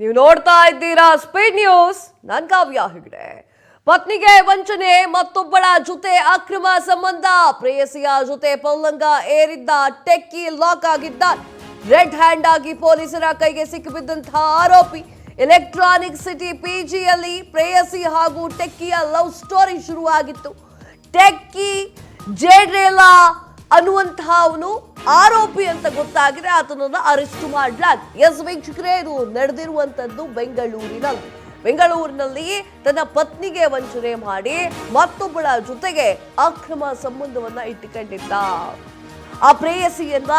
ನೀವು ನೋಡ್ತಾ ಇದ್ದೀರಾ ಸ್ಪೀಡ್ ನ್ಯೂಸ್ ನನ್ ಕಾವ್ಯ ಹೆಗ್ಡೆ. ಪತ್ನಿಗೆ ವಂಚನೆ, ಮತ್ತೊಬ್ಬಳ ಜೊತೆ ಅಕ್ರಮ ಸಂಬಂಧ. ಪ್ರೇಯಸಿಯ ಜೊತೆ ಪಲ್ಲಂಗ ಏರಿದ್ದ ಟೆಕ್ಕಿ ಲಾಕ್ ಆಗಿದ್ದ ರೆಡ್ ಹ್ಯಾಂಡ್ ಆಗಿ ಪೊಲೀಸರ ಕೈಗೆ ಸಿಕ್ಕಿಬಿದ್ದಂತಹ ಆರೋಪಿ. ಎಲೆಕ್ಟ್ರಾನಿಕ್ ಸಿಟಿ ಪಿಜಿಯಲ್ಲಿ ಪ್ರೇಯಸಿ ಹಾಗೂ ಟೆಕ್ಕಿಯ ಲವ್ ಸ್ಟೋರಿ ಶುರುವಾಗಿತ್ತು. ಟೆಕ್ಕಿ, ಜೇಡ್ರೇಲಾ ಅನ್ನುವಂತಹ ಅವನು ಆರೋಪಿ ಅಂತ ಗೊತ್ತಾಗಿದೆ. ಆತನನ್ನು ಅರೆಸ್ಟ್ ಮಾಡಲಾಗಿದೆ ಎಸ್ ವೀಕ್ಷಕರೇ, ಇದು ನಡೆದಿರುವಂತದ್ದು ಬೆಂಗಳೂರಿನಲ್ಲಿ ಬೆಂಗಳೂರಿನಲ್ಲಿ ತನ್ನ ಪತ್ನಿಗೆ ವಂಚನೆ ಮಾಡಿ ಮತ್ತೊಬ್ಬಳ ಜೊತೆಗೆ ಅಕ್ರಮ ಸಂಬಂಧವನ್ನ ಇಟ್ಟುಕೊಂಡಿದ್ದ. ಆ ಪ್ರೇಯಸಿಯನ್ನ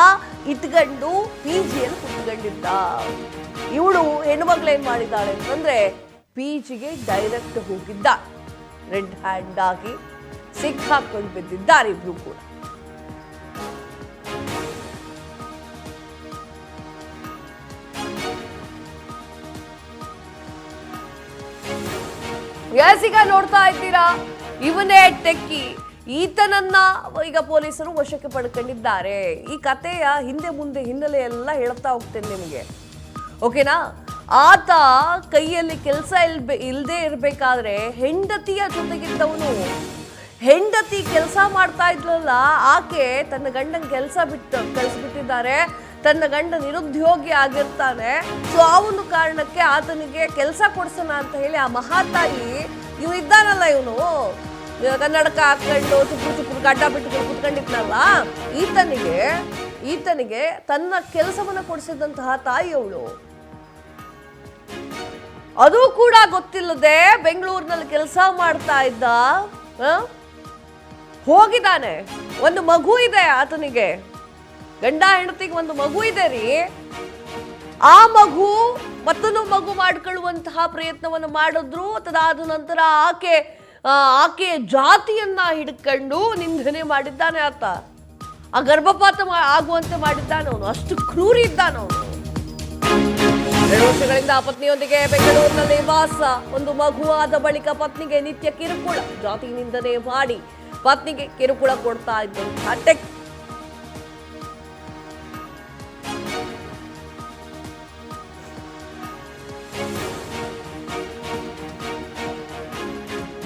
ಇಟ್ಕೊಂಡು ಪಿಜಿಯಲ್ಲಿ ಕುತ್ಕೊಂಡಿದ್ದ. ಇವಳು ಹೆಣ್ಮಕ್ಳು ಏನ್ ಮಾಡಿದ್ದಾಳೆ ಅಂತಂದ್ರೆ ಪಿಜಿಗೆ ಡೈರೆಕ್ಟ್ ಹೋಗಿದ್ದ. ರೆಡ್ ಹ್ಯಾಂಡ್ ಆಗಿ ಸಿಕ್ಕಾಕೊಂಡು ಬಿದ್ದಿದ್ದಾರೆ ಇಬ್ರು ಕೂಡ. ಎಸ್ ಈಗ ನೋಡ್ತಾ ಇದ್ದೀರಾ? ಇವನೇ ಟೆಕ್ಕಿ. ಈತನನ್ನ ಈಗ ಪೊಲೀಸರು ವಶಕ್ಕೆ ಪಡ್ಕೊಂಡಿದ್ದಾರೆ. ಈ ಕಥೆಯ ಹಿಂದೆ ಮುಂದೆ ಹಿನ್ನೆಲೆ ಎಲ್ಲ ಹೇಳ್ತಾ ಹೋಗ್ತೇನೆ ನಿಮಗೆ. ಓಕೆನಾ? ಆತ ಕೈಯಲ್ಲಿ ಕೆಲಸ ಇಲ್ಬೆ ಇಲ್ಲದೆ ಇರಬೇಕಾದ್ರೆ ಹೆಂಡತಿಯ ಜೊತೆಗಿದ್ದವನು. ಹೆಂಡತಿ ಕೆಲಸ ಮಾಡ್ತಾ ಇದ್ಲಲ್ಲ, ಆಕೆ ತನ್ನ ಗಂಡನ ಕೆಲಸ ಬಿಟ್ಟು ಕಳಿಸ್ಬಿಟ್ಟಿದ್ದಾರೆ ತನ್ನ ಗಂಡ ನಿರುದ್ಯೋಗಿ ಆಗಿರ್ತಾನೆ. ಸೊ ಆ ಒಂದು ಕಾರಣಕ್ಕೆ ಆತನಿಗೆ ಕೆಲಸ ಕೊಡಿಸೋಣ ಅಂತ ಹೇಳಿ ಆ ಮಹಾತಾಯಿ ಇವ್ ಇದ್ದಾನಲ್ಲ ಇವನು. ಕನ್ನಡಕ ಹಾಕೊಂಡು ಚುಪ್ಪು ಚುಪ್ಪು ಗಡ್ಡ ಬಿಟ್ಟು ಕುತ್ಕೊಂಡಿದ್ನಲ್ಲ. ಈತನಿಗೆ ಈತನಿಗೆ ತನ್ನ ಕೆಲಸವನ್ನು ಕೊಡಿಸಿದಂತಹ ತಾಯಿಯವಳು ಅದು ಕೂಡ ಗೊತ್ತಿಲ್ಲದೆ ಬೆಂಗಳೂರಿನಲ್ಲಿ ಕೆಲಸ ಮಾಡ್ತಾ ಇದ್ದ? ಹೋಗಿದ್ದಾನೆ. ಒಂದು ಮಗು ಇದೆ ಆತನಿಗೆ. ಗಂಡ ಹೆಂಡತಿಗೆ ಒಂದು ಮಗು ಇದೆ ರೀ. ಆ ಮಗು ಮತ್ತೊಂದು ಮಗು ಮಾಡ್ಕೊಳ್ಳುವಂತಹ ಪ್ರಯತ್ನವನ್ನು ಮಾಡಿದ್ರು. ತದಾದ ನಂತರ ಆಕೆ ಆಕೆಯ ಜಾತಿಯನ್ನ ಹಿಡ್ಕೊಂಡು ನಿಂದನೆ ಮಾಡಿದ್ದಾನೆ ಆತ. ಆ ಗರ್ಭಪಾತ ಆಗುವಂತೆ ಮಾಡಿದ್ದಾನೆ ಅವನು. ಅಷ್ಟು ಕ್ರೂರಿ ಇದ್ದಾನೆ ಅವನು. ಎರಡು ವರ್ಷಗಳಿಂದ ಆ ಪತ್ನಿಯೊಂದಿಗೆ ಬೆಂಗಳೂರಿನಲ್ಲಿ ವಾಸ. ಒಂದು ಮಗುವಾದ ಬಳಿಕ ಪತ್ನಿಗೆ ನಿತ್ಯ ಕಿರುಕುಳ. ಜಾತಿ ನಿಂದನೆ ಮಾಡಿ ಪತ್ನಿಗೆ ಕಿರುಕುಳ ಕೊಡ್ತಾ ಇದ್ದಂತಹ ಟೆಕ್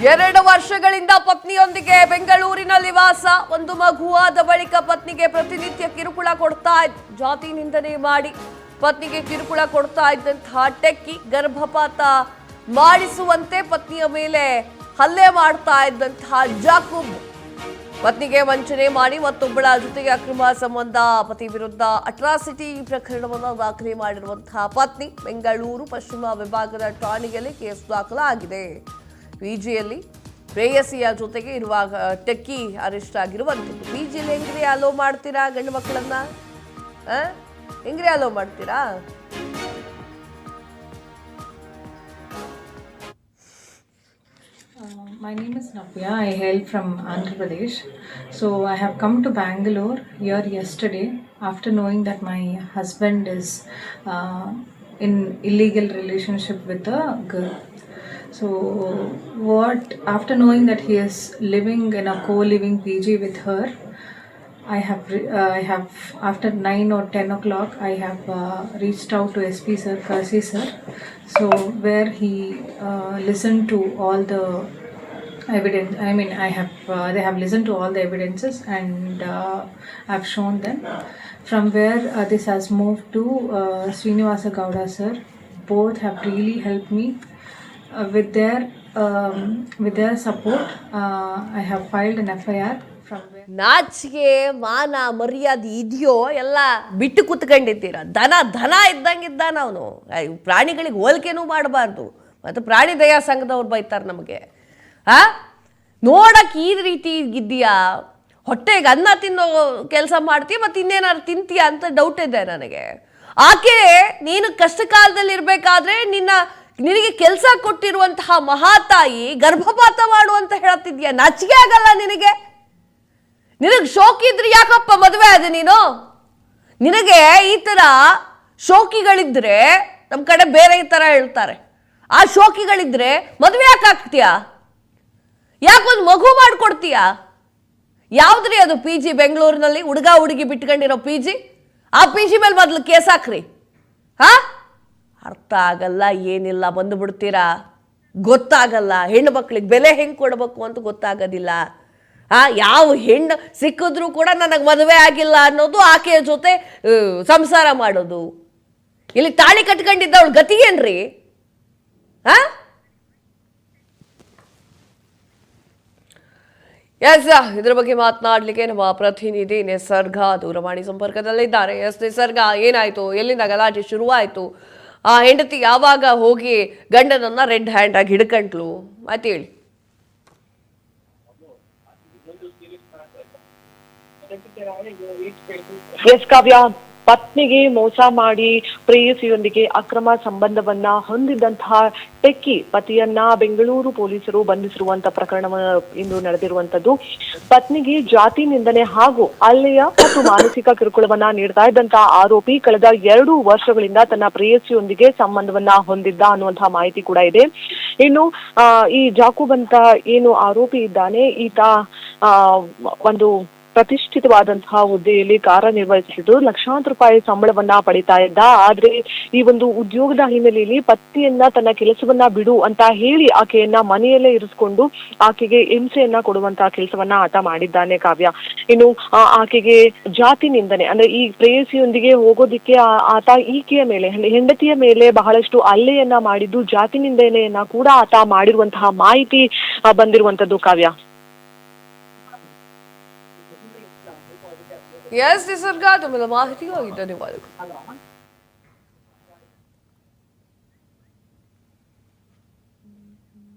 ಎರಡು ವರ್ಷಗಳಿಂದ ಪತ್ನಿಯೊಂದಿಗೆ ಬೆಂಗಳೂರಿನಲ್ಲಿ ವಾಸ ಒಂದು ಮಗುವಾದ ಬಳಿಕ ಪತ್ನಿಗೆ ಪ್ರತಿನಿತ್ಯ ಕಿರುಕುಳ ಕೊಡ್ತಾ ಜಾತಿ ನಿಂದನೆ ಮಾಡಿ ಪತ್ನಿಗೆ ಕಿರುಕುಳ ಕೊಡ್ತಾ ಇದ್ದಂತಹ ಟೆಕ್ಕಿ ಗರ್ಭಪಾತ ಮಾಡಿಸುವಂತೆ ಪತ್ನಿಯ ಮೇಲೆ ಹಲ್ಲೆ ಮಾಡ್ತಾ ಇದ್ದಂತಹ ಜಾಕುಬ್. ಪತ್ನಿಗೆ ವಂಚನೆ ಮಾಡಿ ಮತ್ತೊಬ್ಬಳ ಜೊತೆಗೆ ಅಕ್ರಮ ಸಂಬಂಧ, ಪತಿ ವಿರುದ್ಧ ಅಟ್ರಾಸಿಟಿ ಪ್ರಕರಣವನ್ನು ದಾಖಲೆ ಮಾಡಿರುವಂತಹ ಪತ್ನಿ ಬೆಂಗಳೂರು ಪಶ್ಚಿಮ ವಿಭಾಗದ ಠಾಣೆಯಲ್ಲಿ ಕೇಸ್ ದಾಖಲಾಗಿದೆ. ಪಿಜಿಯಲ್ಲಿ ಪ್ರೇಯಸಿಯ ಜೊತೆಗೆ ಇರುವಾಗ ಟೆಕ್ಕಿ ಅರೆಸ್ಟ್ ಆಗಿರುವಂಥದ್ದು ಪಿಜಿಯಲ್ಲಿ ಹೆಂಗ್ರಿ ಅಲೋ ಮಾಡ್ತೀರಾ ಗಂಡು ಮಕ್ಕಳನ್ನ? ಹೆಂಗ್ರಿ ಅಲೋ ಮಾಡ್ತೀರಾ Uh, my name is Navya. I hail from Andhra Pradesh. So I have come to Bangalore here yesterday after knowing that my husband is uh, in illegal relationship with a girl. So what after knowing that he is living in a co-living PG with her, I have uh, I have after nine or ten o'clock I have uh, reached out to SP sir, Kasi sir, so where he uh, listened to all the evidence. I mean I have uh, they have listened to all the evidences and uh, I've shown them. From where uh, this has moved to uh, Srinivasa Gowda sir, both have really helped me with their um, with their support. Uh, I have filed an FIR from. ನಾಚಿಕೆ ಮಾನ ಮರ್ಯಾದೆ ಇದೆಯೋ ಎಲ್ಲ ಬಿಟ್ಟು ಕುತ್ಕೊಂಡಿದ್ದೀರ. ದನ ದನ ಇದ್ದಂಗಿದ್ದಾನ ಅವನು. ಪ್ರಾಣಿಗಳಿಗೆ ಹೋಲಿಕೆನೂ ಮಾಡಬಾರ್ದು. ಮತ್ತು ಪ್ರಾಣಿ ದಯಾ ಸಂಘದವ್ರು ಬೈತಾರೆ ನಮಗೆ. ಆ? ನೋಡಕ್ಕೆ ಈ ರೀತಿ ಇದ್ದೀಯಾ? ಹೊಟ್ಟೆಗೆ ಅನ್ನ ತಿನ್ನೋ ಕೆಲಸ ಮಾಡ್ತೀಯ ಮತ್ತು ಇನ್ನೇನಾದ್ರು ತಿಂತೀಯ ಅಂತ ಡೌಟ್ ಇದೆ ನನಗೆ. ಆಕೆ ನೀನು ಕಷ್ಟ ಕಾಲದಲ್ಲಿ ಇರಬೇಕಾದ್ರೆ ನಿನ್ನ ನಿನಗೆ ಕೆಲಸ ಕೊಟ್ಟಿರುವಂತಹ ಮಹಾತಾಯಿ ಗರ್ಭಪಾತ ಮಾಡು ಅಂತ ಹೇಳ್ತಿದ್ಯಾ ನಾಚಿಕೆ ಆಗಲ್ಲ ನಿನಗೆ? ನಿನಗೆ ಶೋಕಿ ಇದ್ರೆ ಯಾಕಪ್ಪ ಮದುವೆ ಆದ ನೀನು? ನಿನಗೆ ಈ ಥರ ಶೋಕಿಗಳಿದ್ರೆ ನಮ್ಮ ಕಡೆ ಬೇರೆ ಈ ಥರ ಹೇಳ್ತಾರೆ. ಆ ಶೋಕಿಗಳಿದ್ರೆ ಮದುವೆ ಯಾಕೆ ಆಗ್ತೀಯಾ? ಯಾಕೊಂದು ಮಗು ಮಾಡಿಕೊಡ್ತೀಯ? ಯಾವ್ದ್ರಿ ಅದು ಪಿ ಜಿ ಬೆಂಗಳೂರಿನಲ್ಲಿ ಹುಡುಗ ಹುಡುಗಿ ಬಿಟ್ಕೊಂಡಿರೋ ಪಿ ಜಿ ಆ ಪಿ ಜಿ ಮೇಲೆ ಮೊದಲು ಕೇಸ್ ಹಾಕ್ರಿ. ಹಾ? ಅರ್ಥ ಆಗಲ್ಲ, ಏನಿಲ್ಲ ಬಂದುಬಿಡ್ತೀರಾ ಗೊತ್ತಾಗಲ್ಲ, ಹೆಣ್ಣು ಮಕ್ಳಿಗೆ ಬೆಲೆ ಹೆಂಗೆ ಕೊಡಬೇಕು ಅಂತ ಗೊತ್ತಾಗೋದಿಲ್ಲ. ಆ, ಯಾವ ಹೆಣ್ಣು ಸಿಕ್ಕಿದ್ರೂ ಕೂಡ ನನಗೆ ಮದುವೆ ಆಗಿಲ್ಲ ಅನ್ನೋದು ಆಕೆಯ ಜೊತೆ ಸಂಸಾರ ಮಾಡೋದು. ಇಲ್ಲಿ ತಾಳಿ ಕಟ್ಕೊಂಡಿದ್ದವಳು ಗತಿ ಏನ್ರಿ? ಹಾ ಎಸ್ ಇದ್ರ ಬಗ್ಗೆ ಮಾತನಾಡಲಿಕ್ಕೆ ನಮ್ಮ ಪ್ರತಿನಿಧಿ ನಿಸರ್ಗ ದೂರವಾಣಿ ಸಂಪರ್ಕದಲ್ಲಿದ್ದಾರೆ. ಎಸ್, ನಿಸರ್ಗ, ಏನಾಯ್ತು? ಎಲ್ಲಿಂದ ಗಲಾಟೆ ಶುರುವಾಯ್ತು? ಆ ಹೆಂಡತಿ ಯಾವಾಗ ಹೋಗಿ ಗಂಡನನ್ನ ರೆಡ್ ಹ್ಯಾಂಡ್ ಆಗಿ ಹಿಡ್ಕಂಟ್ಲು? ಮಾತು ಹೇಳಿ. ಎಸ್ ಕಾವ್ಯ ಪತ್ನಿಗೆ ಮೋಸ ಮಾಡಿ ಪ್ರೇಯಸಿಯೊಂದಿಗೆ ಅಕ್ರಮ ಸಂಬಂಧವನ್ನ ಹೊಂದಿದ್ದಂತಹ ಟೆಕ್ಕಿ ಪತಿಯನ್ನ ಬೆಂಗಳೂರು ಪೊಲೀಸರು ಬಂಧಿಸಿರುವಂತ ಪ್ರಕರಣ ಇಂದು ನಡೆದಿರುವಂತದ್ದು. ಪತ್ನಿಗೆ ಜಾತಿ ನಿಂದನೆ ಹಾಗೂ ಅಲ್ಲಿಯ ಮತ್ತು ಮಾನಸಿಕ ಕಿರುಕುಳವನ್ನ ನೀಡ್ತಾ ಇದ್ದಂತಹ ಆರೋಪಿ ಕಳೆದ ಎರಡು ವರ್ಷಗಳಿಂದ ತನ್ನ ಪ್ರೇಯಸಿಯೊಂದಿಗೆ ಸಂಬಂಧವನ್ನ ಹೊಂದಿದ್ದ ಅನ್ನುವಂತಹ ಮಾಹಿತಿ ಕೂಡ ಇದೆ. ಇನ್ನು ಈ ಜಾಕುಬಂತ ಅಂತ ಏನು ಆರೋಪಿ ಇದ್ದಾನೆ, ಈತ ಒಂದು ಪ್ರತಿಷ್ಠಿತವಾದಂತಹ ಹುದ್ದೆಯಲ್ಲಿ ಕಾರ್ಯನಿರ್ವಹಿಸಿದ್ದು ಲಕ್ಷಾಂತರ ರೂಪಾಯಿ ಸಂಬಳವನ್ನ ಪಡಿತಾ ಇದ್ದ. ಆದ್ರೆ ಈ ಒಂದು ಉದ್ಯೋಗದ ಹಿನ್ನೆಲೆಯಲ್ಲಿ ಪತ್ನಿಯನ್ನ ತನ್ನ ಕೆಲಸವನ್ನ ಬಿಡು ಅಂತ ಹೇಳಿ ಆಕೆಯನ್ನ ಮನೆಯಲ್ಲೇ ಇರಿಸ್ಕೊಂಡು ಆಕೆಗೆ ಹಿಂಸೆಯನ್ನ ಕೊಡುವಂತಹ ಕೆಲಸವನ್ನ ಆತ ಮಾಡಿದ್ದಾನೆ ಕಾವ್ಯ. ಇನ್ನು ಆಕೆಗೆ ಜಾತಿ ನಿಂದನೆ, ಅಂದ್ರೆ ಈ ಪ್ರೇಯಸಿಯೊಂದಿಗೆ ಹೋಗೋದಿಕ್ಕೆ ಆತ ಈಕೆಯ ಮೇಲೆ ಹೆಂಡತಿಯ ಮೇಲೆ ಬಹಳಷ್ಟು ಹಲ್ಲೆಯನ್ನ ಮಾಡಿದ್ದು, ಜಾತಿ ನಿಂದನೆಯನ್ನ ಕೂಡ ಆತ ಮಾಡಿರುವಂತಹ ಮಾಹಿತಿ ಬಂದಿರುವಂತದ್ದು ಕಾವ್ಯ. ಎಸ್ ನಿಸರ್ಗ ನಿಮ್ಮೆಲ್ಲ ಮಾಹಿತಿಗಾಗಿ ಧನ್ಯವಾದಗಳು